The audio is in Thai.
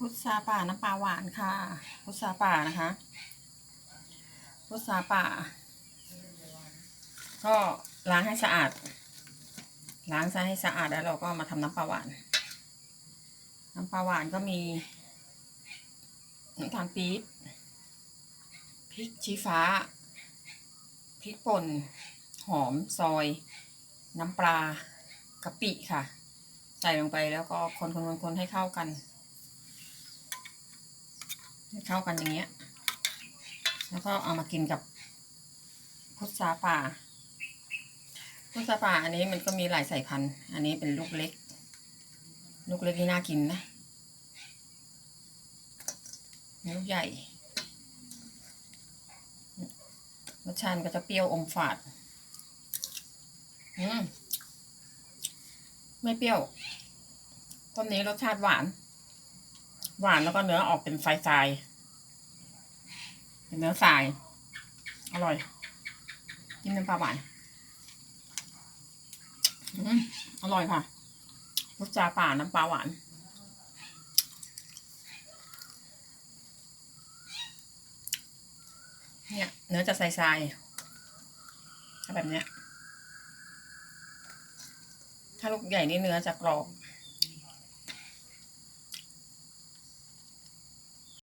พุทราป่าน้ำปลาหวานค่ะ พุทราป่านะคะ พุทราป่า ก็ล้างให้สะอาด ล้างซะให้สะอาดแล้วเราก็มาทำน้ำปลาหวาน น้ำปลาหวานก็มีน้ำตาลปี๊บพริกชี้ฟ้าพริกป่น หอมซอย น้ำปลากะปิค่ะ ใส่ลงไปแล้วก็คนคนคนคนให้เข้ากัน ให้เข้ากันอย่างเงี้ย แล้วก็เอามากินกับพุทราป่า พุทราป่าอันนี้มันก็มีหลายสายพันธุ์ อันนี้เป็นลูกเล็ก ลูกเล็กที่น่ากินนะลูกใหญ่ รสชาติก็จะเปรี้ยวอมฝาด อืม ไม่เปรี้ยวต้นนี้รสชาติหวาน หวานแล้วก็เนื้อออกเป็นทรายๆเป็นเนื้อทราย อร่อยกินน้ำปลาหวานอือร่อยค่ะรสจาป่าน้ำปลาหวานเนี่ยเนื้อจะทรายๆถ้าแบบเนี้ย ถ้าลูกใหญ่นี่เนื้อจะกรอบ